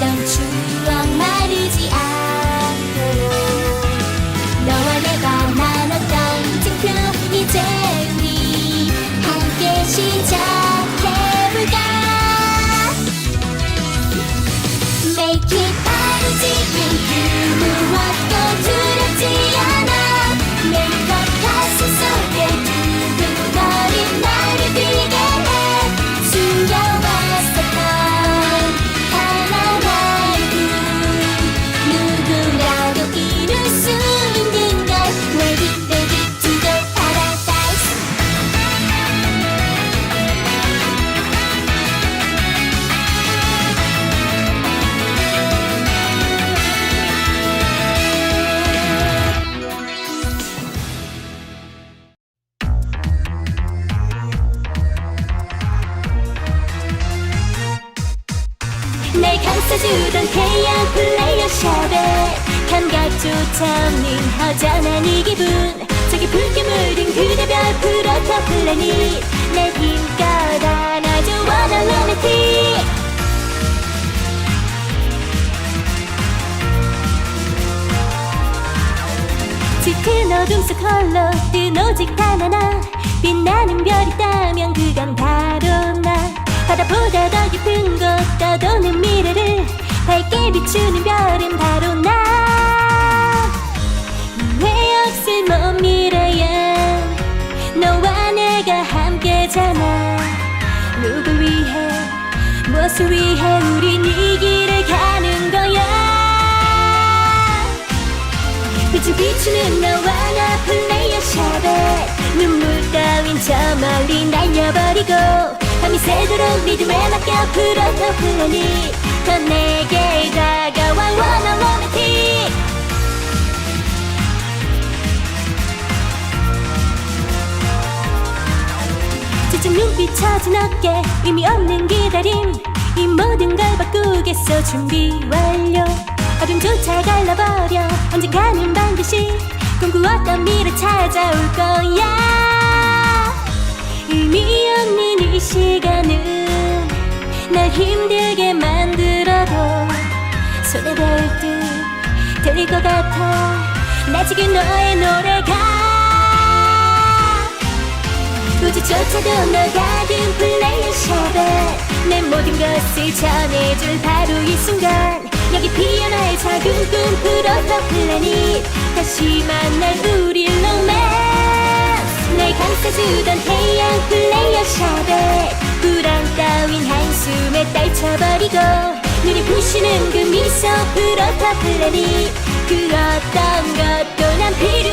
함께 했던 추 어둠 속 홀로 뜬 오직 단 하나. 빛나는 별 있다면 그건 바로 나. 바다보다 더 깊은 곳 떠도는 미래를 밝게 비추는 별은 바로 나. 후회 없을 먼 미래야 너와 내가 함께잖아. 누굴 위해 무엇을 위해 우린 이길 빛을 비추는 너와 나 플레이어 샵에 눈물 따윈 저 멀리 날려버리고 밤이 새도록 리듬에 맡겨 프로토 플래닛 더 내게 다가와 원한 로맨틱. 지친 눈빛 처진 어깨 의미 없는 기다림. 이 모든 걸 바꾸겠어 준비 완료 어둠조차 갈라버려. 언젠가는 반드시 꿈꾸었던 미래 찾아올 거야. 의미 없는 이 시간은 날 힘들게 만들어도 닿을 듯 들릴 것 같아. 나 지금 너의 노래가 우주조차도 너 같은 플레이어 샵에 내 모든 것을 전해줄 바로 이 순간 여기 피어날 작은 꿈 프로토 플래닛. 다시 만날 우리 로맨스. 날 감싸주던 태양 플레이어 샵에 불안 따윈 한숨에 떨쳐버리고 눈이 부시는 그 미소 프로토 플래닛. 그 어떤 것도 난 필요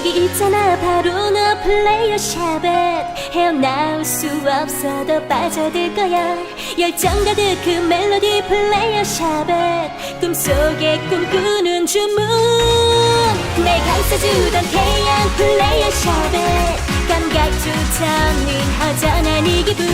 여기 있잖아 바로 너 플레이어 샵에 헤어나올 수 없어도 빠져들 거야. 열정 가득 그 멜로디 플레이어 샵에 꿈속에 꿈꾸는 주문. 날 감싸주던 태양 플레이어 샵에 감각조차 없는 허전한 이 기분.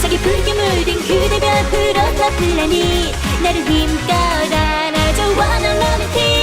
저기 붉게 물든 그대별 프로토 플래닛. 나를 힘껏 안아줘. 원한 로맨틱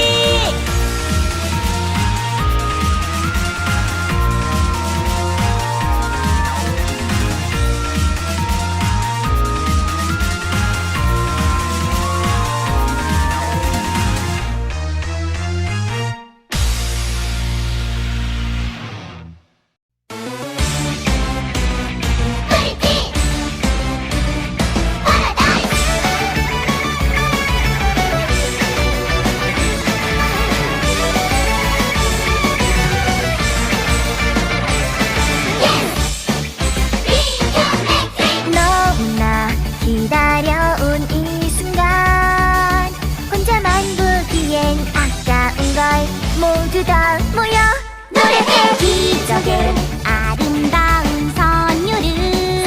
모두 다 모여 노래해. 기적의 아름다운 선율을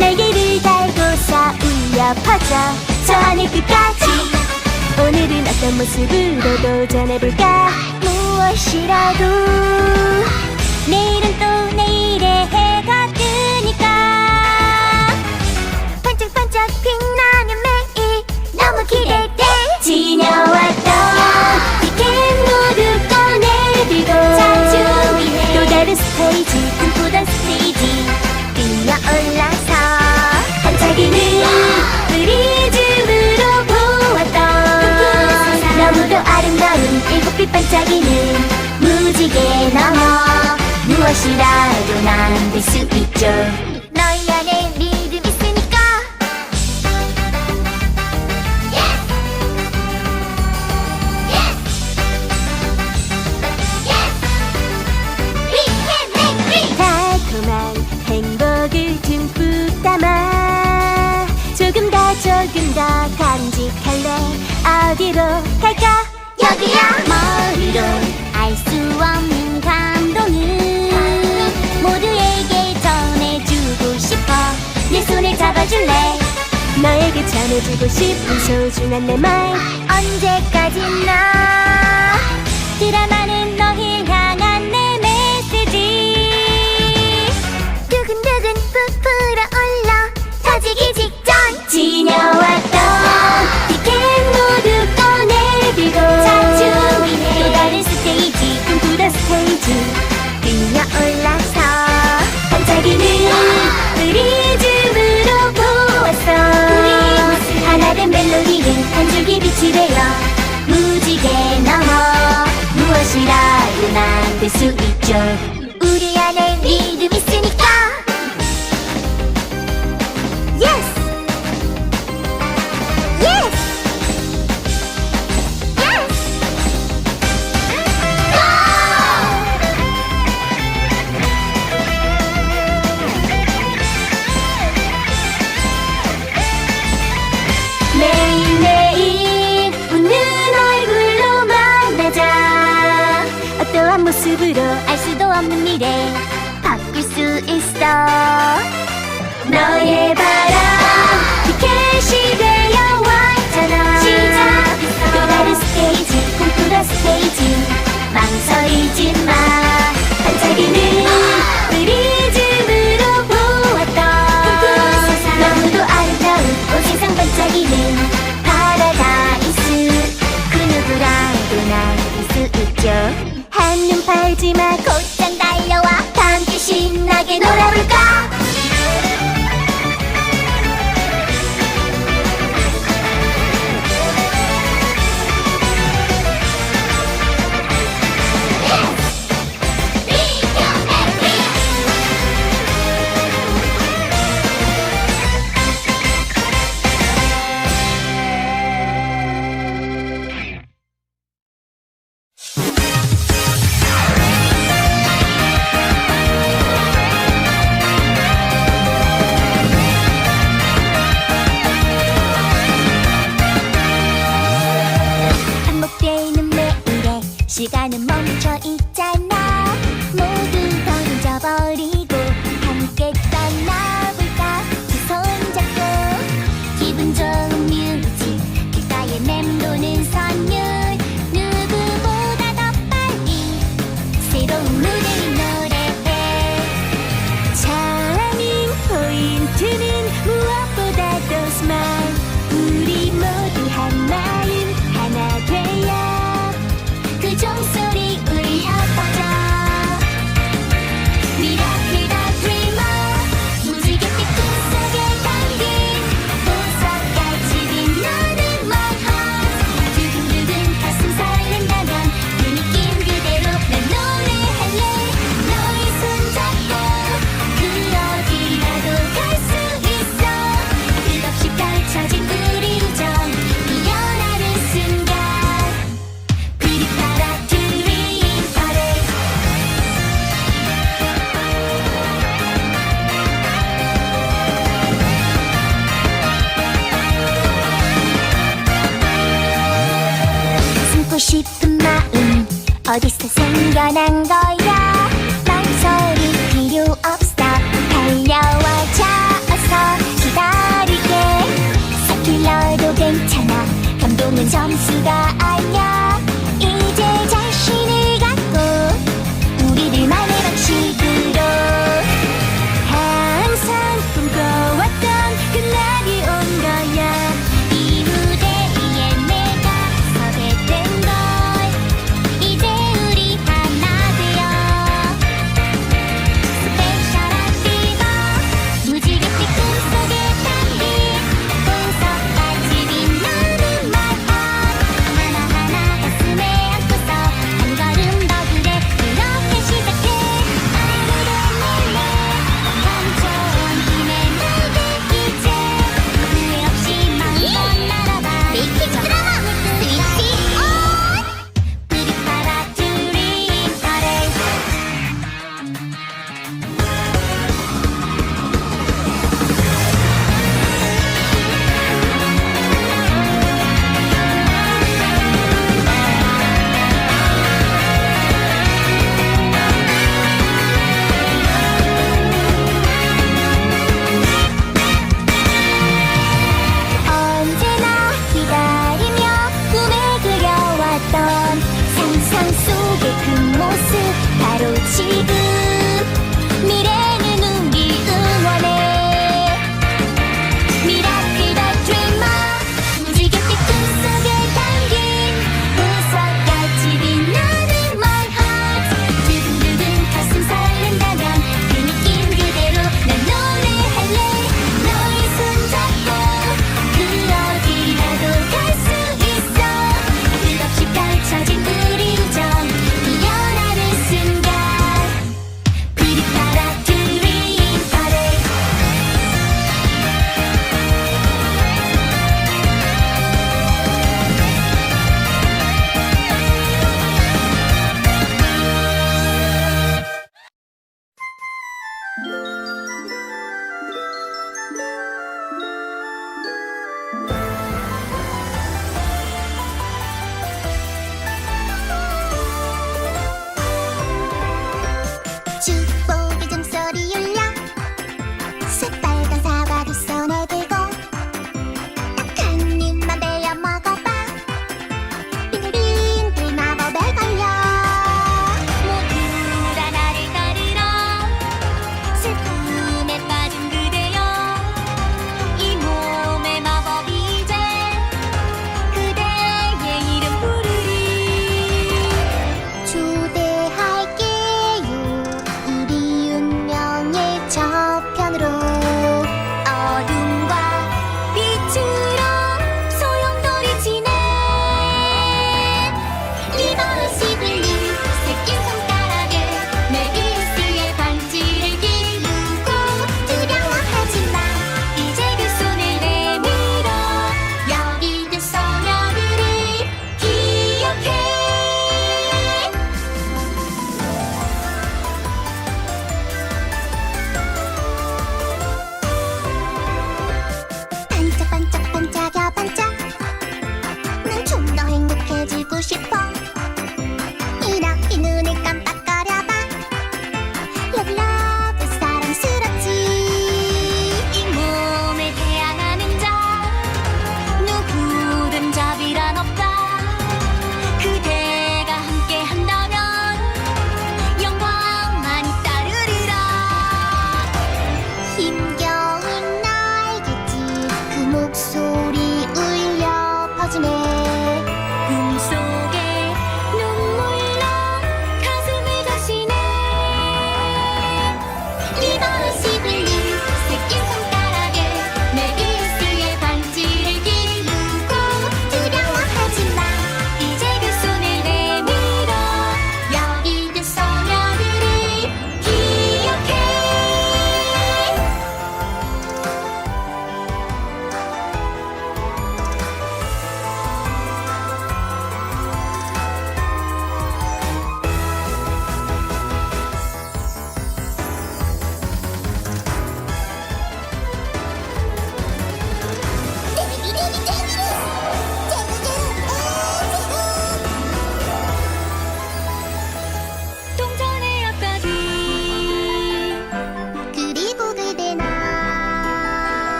날개를 달고서 울려 퍼져. 저 하늘 끝까지 오늘은 어떤 모습으로 도전해볼까? 무엇이라도 내일은 또 내일의 해가 뜨니까. 반짝반짝 빛나는 매일 너무 기대돼. 지녀왔던 무엇이라도 만들 수 있죠. 너희 안에 믿음 있으니까. 달콤한 행복을 듬뿍 담아 조금 더 조금 더 간직할래. 어디로 갈까? 여기야. 머리로 알 수 없는 손을 잡아줄래 너에게 전해주고 싶은 소중한 내 말. 언제까지나 드라마는 너를 향한 내 메시지. 두근두근 부풀어 올라 터지기 직전 지녀왔던 티켓 모두 꺼내들고 자, 준비해. 또 다른 스테이지 꿈꾸던 스테이지. 뛰어올 줄기 빛이 되어 무지개 넘어 무엇이라도 만들 수 있죠 우리 모습으로 알 수도 없는 미래 바꿀 수 있어 너의 바람 티켓이 되어 왔잖아 시작했어. 또 다른 스테이지 꿈꾸던 스테이지 망설이지 마 반짝이는 프리즘으로 보았던 꿈꾸는. 너무도 아름다운 온 세상 반짝이는 파라다이스 그 누구라도 날릴 수 있죠 한눈 팔지 마곧 어디서 생겨난 거